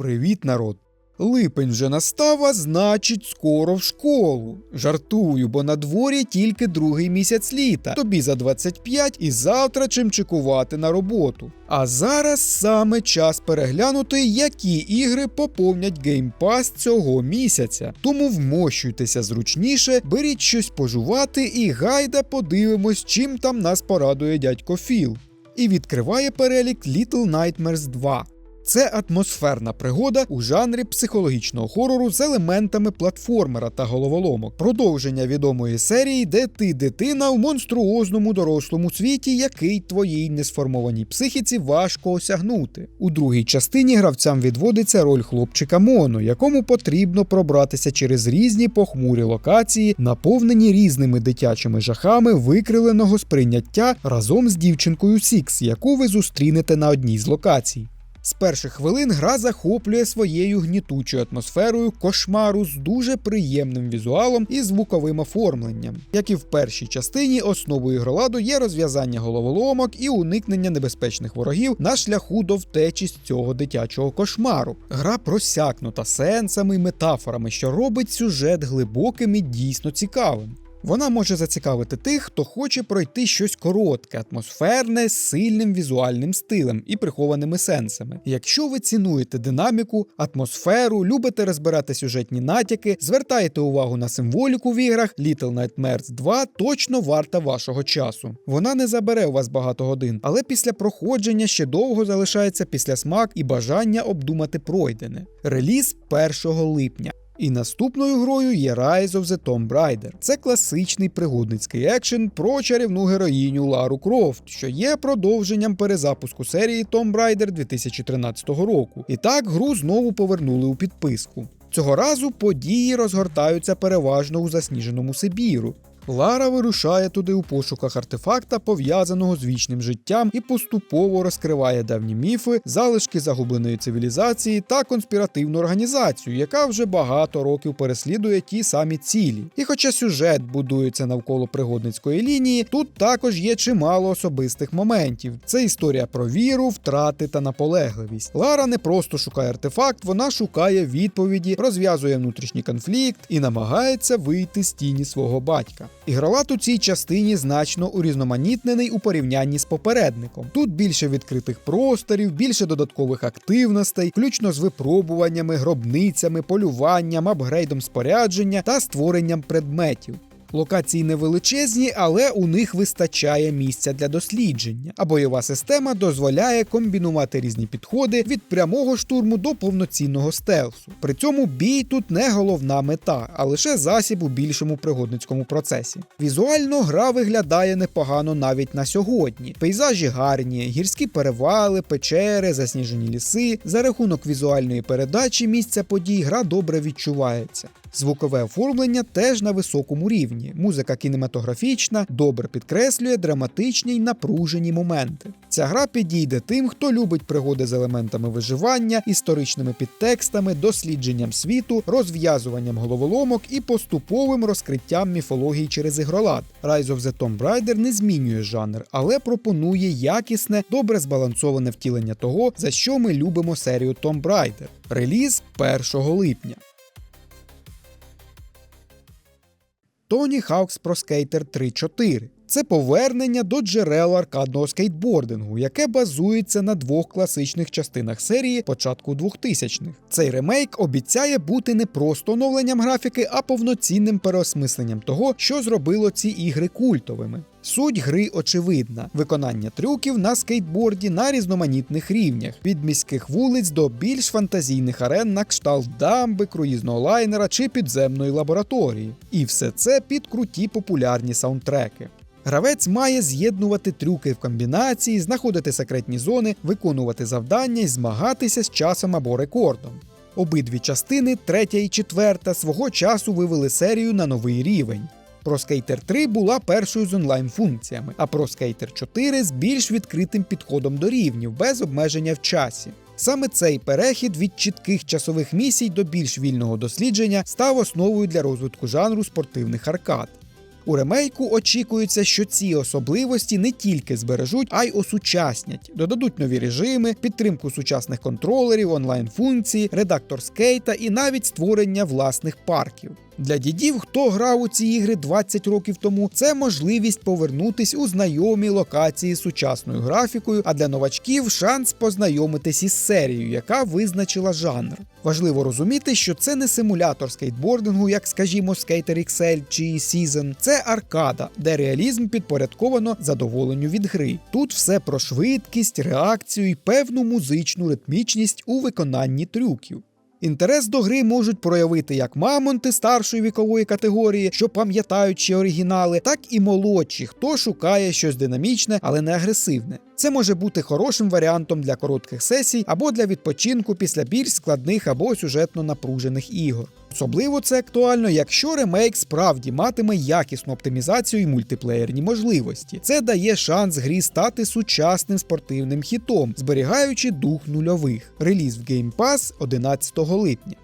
Привіт, народ! Липень вже настав, а значить, скоро в школу. Жартую, бо на дворі тільки другий місяць літа. Тобі за 25 і завтра чим чекувати на роботу. А зараз саме час переглянути, які ігри поповнять геймпас цього місяця. Тому вмощуйтеся зручніше, беріть щось пожувати і гайда подивимось, чим там нас порадує дядько Філ. І відкриває перелік Little Nightmares 2. Це атмосферна пригода у жанрі психологічного хорору з елементами платформера та головоломок, продовження відомої серії, де ти дитина в монструозному дорослому світі, який твоїй несформованій психіці важко осягнути. У другій частині гравцям відводиться роль хлопчика Моно, якому потрібно пробратися через різні похмурі локації, наповнені різними дитячими жахами викриленого сприйняття разом з дівчинкою Сікс, яку ви зустрінете на одній з локацій. З перших хвилин гра захоплює своєю гнітучою атмосферою кошмару з дуже приємним візуалом і звуковим оформленням. Як і в першій частині, основою ігроладу є розв'язання головоломок і уникнення небезпечних ворогів на шляху до втечі з цього дитячого кошмару. Гра просякнута сенсами і метафорами, що робить сюжет глибоким і дійсно цікавим. Вона може зацікавити тих, хто хоче пройти щось коротке, атмосферне, з сильним візуальним стилем і прихованими сенсами. Якщо ви цінуєте динаміку, атмосферу, любите розбирати сюжетні натяки, звертаєте увагу на символіку в іграх, Little Nightmares 2 точно варта вашого часу. Вона не забере у вас багато годин, але після проходження ще довго залишається післясмак і бажання обдумати пройдене. Реліз 1 липня. І наступною грою є Rise of the Tomb Raider. Це класичний пригодницький екшен про чарівну героїню Лару Крофт, що є продовженням перезапуску серії Tomb Raider 2013 року. І так гру знову повернули у підписку. Цього разу події розгортаються переважно у засніженому Сибіру. Лара вирушає туди у пошуках артефакта, пов'язаного з вічним життям, і поступово розкриває давні міфи, залишки загубленої цивілізації та конспіративну організацію, яка вже багато років переслідує ті самі цілі. І хоча сюжет будується навколо пригодницької лінії, тут також є чимало особистих моментів. Це історія про віру, втрати та наполегливість. Лара не просто шукає артефакт, вона шукає відповіді, розв'язує внутрішній конфлікт і намагається вийти з тіні свого батька. Ігролад у цій частині значно урізноманітнений у порівнянні з попередником. Тут більше відкритих просторів, більше додаткових активностей, включно з випробуваннями, гробницями, полюванням, апгрейдом спорядження та створенням предметів. Локації невеличезні, але у них вистачає місця для дослідження, а бойова система дозволяє комбінувати різні підходи від прямого штурму до повноцінного стелсу. При цьому бій тут не головна мета, а лише засіб у більшому пригодницькому процесі. Візуально гра виглядає непогано навіть на сьогодні. Пейзажі гарні, гірські перевали, печери, засніжені ліси. За рахунок візуальної передачі місця подій гра добре відчувається. Звукове оформлення теж на високому рівні. Музика кінематографічна, добре підкреслює драматичні й напружені моменти. Ця гра підійде тим, хто любить пригоди з елементами виживання, історичними підтекстами, дослідженням світу, розв'язуванням головоломок і поступовим розкриттям міфології через ігролад. Rise of the Tomb Raider не змінює жанр, але пропонує якісне, добре збалансоване втілення того, за що ми любимо серію Tomb Raider. Реліз 1 липня. Tony Hawk's Pro Skater 3.4. Це повернення до джерел аркадного скейтбордингу, яке базується на двох класичних частинах серії початку 2000-х. Цей ремейк обіцяє бути не просто оновленням графіки, а повноцінним переосмисленням того, що зробило ці ігри культовими. Суть гри очевидна: виконання трюків на скейтборді на різноманітних рівнях, від міських вулиць до більш фантазійних арен на кшталт дамби, круїзного лайнера чи підземної лабораторії. І все це під круті популярні саундтреки. Гравець має з'єднувати трюки в комбінації, знаходити секретні зони, виконувати завдання і змагатися з часом або рекордом. Обидві частини, третя і четверта, свого часу вивели серію на новий рівень. Pro Skater 3 була першою з онлайн-функціями, а Pro Skater 4 з більш відкритим підходом до рівнів, без обмеження в часі. Саме цей перехід від чітких часових місій до більш вільного дослідження став основою для розвитку жанру спортивних аркад. У ремейку очікується, що ці особливості не тільки збережуть, а й осучаснять, додадуть нові режими, підтримку сучасних контролерів, онлайн-функції, редактор скейта і навіть створення власних парків. Для дідів, хто грав у ці ігри 20 років тому, це можливість повернутись у знайомі локації з сучасною графікою, а для новачків шанс познайомитись із серією, яка визначила жанр. Важливо розуміти, що це не симулятор скейтбордингу, як, скажімо, Skater XL чи Season. Це аркада, де реалізм підпорядковано задоволенню від гри. Тут все про швидкість, реакцію і певну музичну ритмічність у виконанні трюків. Інтерес до гри можуть проявити як мамонти старшої вікової категорії, що пам'ятають ще оригінали, так і молодші, хто шукає щось динамічне, але не агресивне. Це може бути хорошим варіантом для коротких сесій або для відпочинку після більш складних або сюжетно напружених ігор. Особливо це актуально, якщо ремейк справді матиме якісну оптимізацію і мультиплеєрні можливості. Це дає шанс грі стати сучасним спортивним хітом, зберігаючи дух нульових. Реліз в Game Pass 11 липня.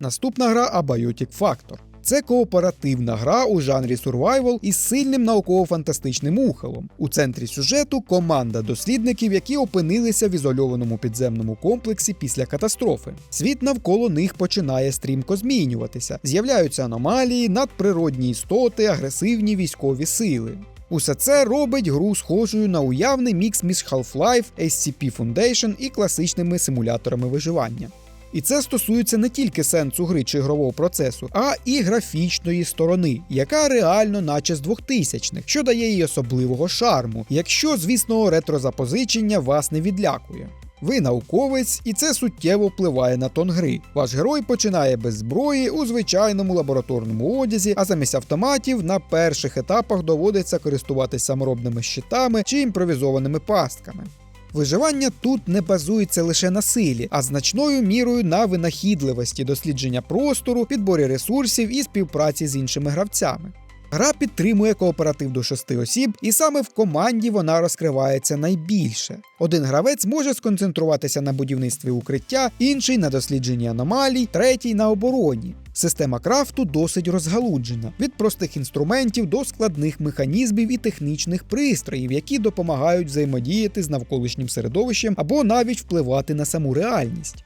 Наступна гра Abiotic Factor. Це кооперативна гра у жанрі survival із сильним науково-фантастичним ухилом. У центрі сюжету команда дослідників, які опинилися в ізольованому підземному комплексі після катастрофи. Світ навколо них починає стрімко змінюватися. З'являються аномалії, надприродні істоти, агресивні військові сили. Усе це робить гру схожою на уявний мікс між Half-Life, SCP Foundation і класичними симуляторами виживання. І це стосується не тільки сенсу гри чи ігрового процесу, а і графічної сторони, яка реально наче з 2000-х, що дає їй особливого шарму, якщо, звісно, ретрозапозичення вас не відлякує. Ви науковець, і це суттєво впливає на тон гри. Ваш герой починає без зброї у звичайному лабораторному одязі, а замість автоматів на перших етапах доводиться користуватися саморобними щитами чи імпровізованими пастками. Виживання тут не базується лише на силі, а значною мірою на винахідливості дослідження простору, підборі ресурсів і співпраці з іншими гравцями. Гра підтримує кооператив до шести осіб, і саме в команді вона розкривається найбільше. Один гравець може сконцентруватися на будівництві укриття, інший на дослідженні аномалій, третій на обороні. Система крафту досить розгалуджена від простих інструментів до складних механізмів і технічних пристроїв, які допомагають взаємодіяти з навколишнім середовищем або навіть впливати на саму реальність.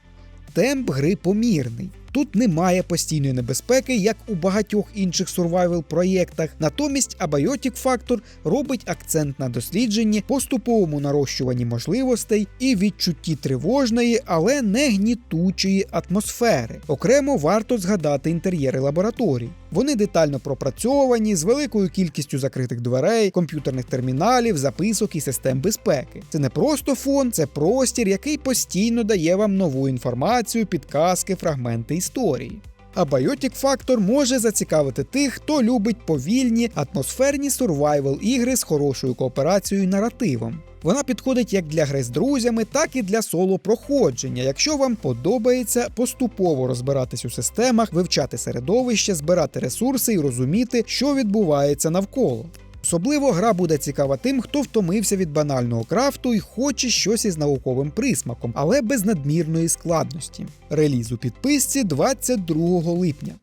Темп гри помірний. Тут немає постійної небезпеки, як у багатьох інших survival проєктах. Натомість Abiotic Factor робить акцент на дослідженні, поступовому нарощуванні можливостей і відчутті тривожної, але не гнітучої атмосфери. Окремо варто згадати інтер'єри лабораторій. Вони детально пропрацьовані з великою кількістю закритих дверей, комп'ютерних терміналів, записок і систем безпеки. Це не просто фон, це простір, який постійно дає вам нову інформацію, підказки, фрагменти історії. А Biotic Factor може зацікавити тих, хто любить повільні, атмосферні сурвайвал ігри з хорошою кооперацією і наративом. Вона підходить як для гри з друзями, так і для соло проходження, якщо вам подобається поступово розбиратись у системах, вивчати середовище, збирати ресурси і розуміти, що відбувається навколо. Особливо гра буде цікава тим, хто втомився від банального крафту і хоче щось із науковим присмаком, але без надмірної складності. Реліз у підписці 22 липня.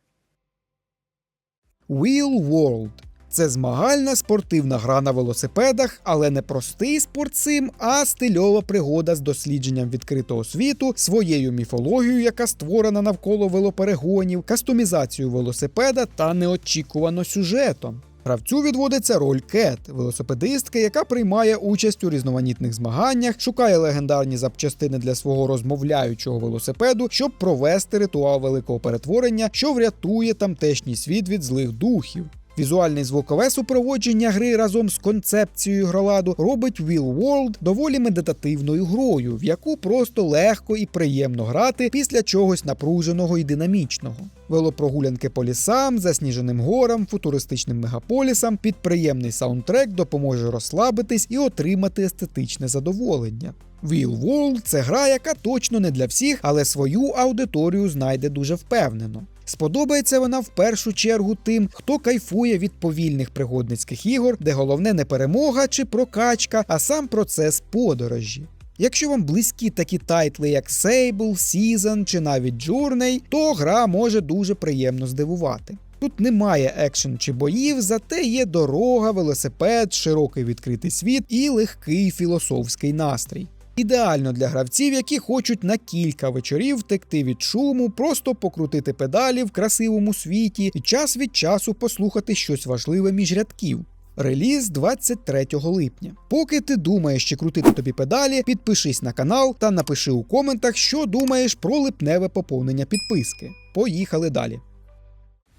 Wheel World це змагальна спортивна гра на велосипедах, але не простий спортсим, а стильова пригода з дослідженням відкритого світу, своєю міфологією, яка створена навколо велоперегонів, кастомізацією велосипеда та неочікувано сюжетом. Гравцю відводиться роль Кет, велосипедистки, яка приймає участь у різноманітних змаганнях, шукає легендарні запчастини для свого розмовляючого велосипеду, щоб провести ритуал великого перетворення, що врятує тамтешній світ від злих духів. Візуальне звукове супроводження гри разом з концепцією гроладу робить Wheel World доволі медитативною грою, в яку просто легко і приємно грати після чогось напруженого і динамічного. Велопрогулянки по лісам, засніженим горам, футуристичним мегаполісам, підприємний саундтрек допоможе розслабитись і отримати естетичне задоволення. Wheel World – це гра, яка точно не для всіх, але свою аудиторію знайде дуже впевнено. Сподобається вона в першу чергу тим, хто кайфує від повільних пригодницьких ігор, де головне не перемога чи прокачка, а сам процес подорожі. Якщо вам близькі такі тайтли, як Sable, Season чи навіть Journey, то гра може дуже приємно здивувати. Тут немає екшен чи боїв, зате є дорога, велосипед, широкий відкритий світ і легкий філософський настрій. Ідеально для гравців, які хочуть на кілька вечорів втекти від шуму, просто покрутити педалі в красивому світі і час від часу послухати щось важливе між рядків. Реліз 23 липня. Поки ти думаєш, чи крутити тобі педалі, підпишись на канал та напиши у коментах, що думаєш про липневе поповнення підписки. Поїхали далі.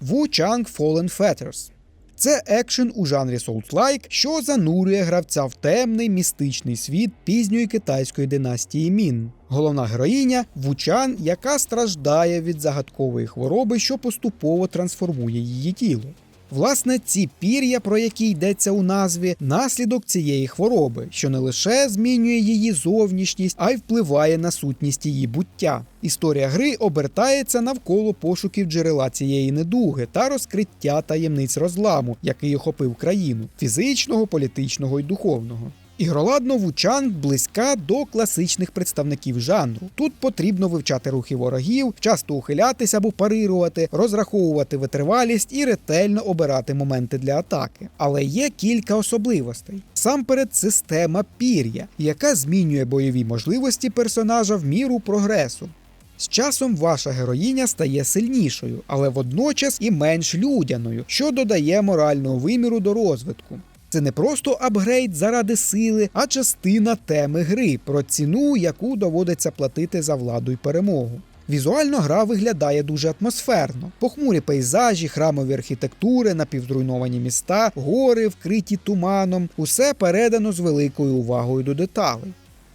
Wu Chang Fallen Fetters. Це екшен у жанрі Souls-like, що занурює гравця в темний містичний світ пізньої китайської династії Мін. Головна героїня Вучан, яка страждає від загадкової хвороби, що поступово трансформує її тіло. Власне, ці пір'я, про які йдеться у назві, наслідок цієї хвороби, що не лише змінює її зовнішність, а й впливає на сутність її буття. Історія гри обертається навколо пошуків джерела цієї недуги та розкриття таємниць розламу, який охопив країну фізичного, політичного і духовного. Ігроладно Вучанг близька до класичних представників жанру. Тут потрібно вивчати рухи ворогів, часто ухилятися або парирувати, розраховувати витривалість і ретельно обирати моменти для атаки. Але є кілька особливостей. Сам перед система пір'я, яка змінює бойові можливості персонажа в міру прогресу. З часом ваша героїня стає сильнішою, але водночас і менш людяною, що додає морального виміру до розвитку. Це не просто апгрейд заради сили, а частина теми гри про ціну, яку доводиться платити за владу й перемогу. Візуально гра виглядає дуже атмосферно. Похмурі пейзажі, храмові архітектури, напівзруйновані міста, гори, вкриті туманом усе передано з великою увагою до деталей.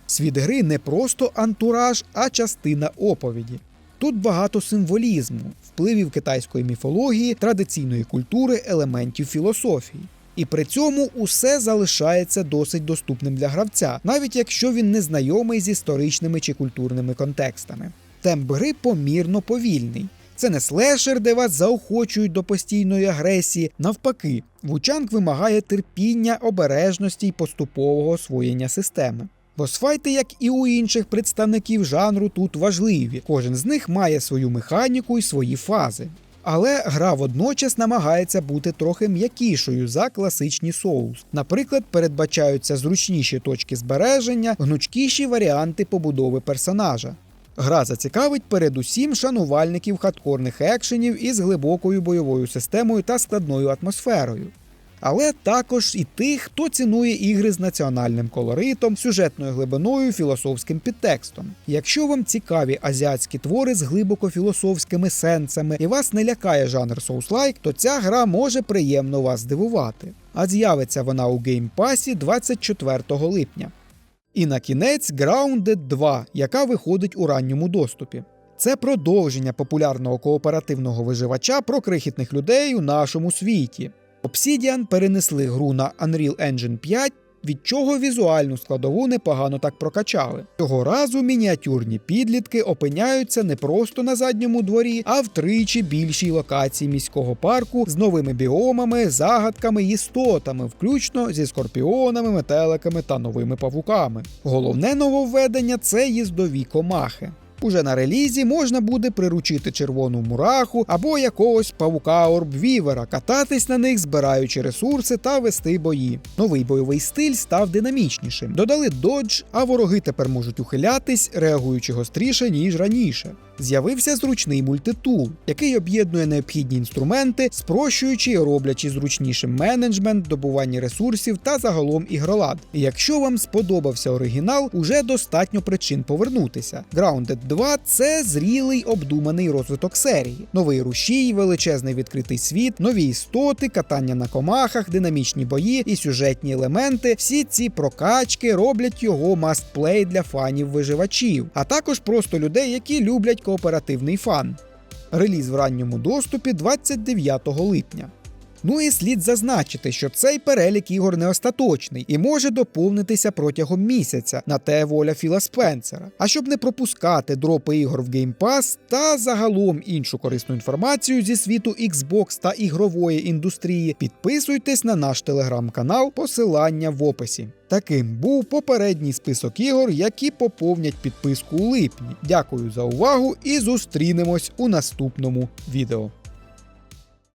Світ гри не просто антураж, а частина оповіді. Тут багато символізму, впливів китайської міфології, традиційної культури, елементів філософії. І при цьому усе залишається досить доступним для гравця, навіть якщо він не знайомий з історичними чи культурними контекстами. Темп гри помірно повільний. Це не слешер, де вас заохочують до постійної агресії. Навпаки, Вучанг вимагає терпіння, обережності й поступового освоєння системи. Босфайти, як і у інших представників жанру, тут важливі. Кожен з них має свою механіку і свої фази. Але гра водночас намагається бути трохи м'якішою за класичні соус. Наприклад, передбачаються зручніші точки збереження, гнучкіші варіанти побудови персонажа. Гра зацікавить передусім шанувальників хардкорних екшенів із глибокою бойовою системою та складною атмосферою. Але також і тих, хто цінує ігри з національним колоритом, сюжетною глибиною, філософським підтекстом. Якщо вам цікаві азіатські твори з глибоко філософськими сенсами і вас не лякає жанр Souls-like, то ця гра може приємно вас здивувати. А з'явиться вона у геймпасі 24 липня. І на кінець Grounded 2, яка виходить у ранньому доступі. Це продовження популярного кооперативного виживача про крихітних людей у нашому світі. Obsidian перенесли гру на Unreal Engine 5, від чого візуальну складову непогано так прокачали. Цього разу мініатюрні підлітки опиняються не просто на задньому дворі, а втричі більшій локації міського парку з новими біомами, загадками істотами, включно зі скорпіонами, метеликами та новими павуками. Головне нововведення це їздові комахи. Уже на релізі можна буде приручити червону мураху або якогось павука орбвівера, кататись на них, збираючи ресурси та вести бої. Новий бойовий стиль став динамічнішим. Додали додж, а вороги тепер можуть ухилятись, реагуючи гостріше, ніж раніше. З'явився зручний мультитул, який об'єднує необхідні інструменти, спрощуючи і роблячи зручнішим менеджмент, добування ресурсів та загалом ігролад. І якщо вам сподобався оригінал, уже достатньо причин повернутися. Grounded 2 це зрілий обдуманий розвиток серії, новий рушій, величезний відкритий світ, нові істоти, катання на комахах, динамічні бої і сюжетні елементи. Всі ці прокачки роблять його must-play для фанів виживачів, а також просто людей, які люблять кооперативний фан. Реліз в ранньому доступі 29 липня. Ну і слід зазначити, що цей перелік ігор не остаточний і може доповнитися протягом місяця на те воля Філа Спенсера. А щоб не пропускати дропи ігор в Game Pass та загалом іншу корисну інформацію зі світу Xbox та ігрової індустрії, підписуйтесь на наш телеграм-канал, посилання в описі. Таким був попередній список ігор, які поповнять підписку у липні. Дякую за увагу і зустрінемось у наступному відео.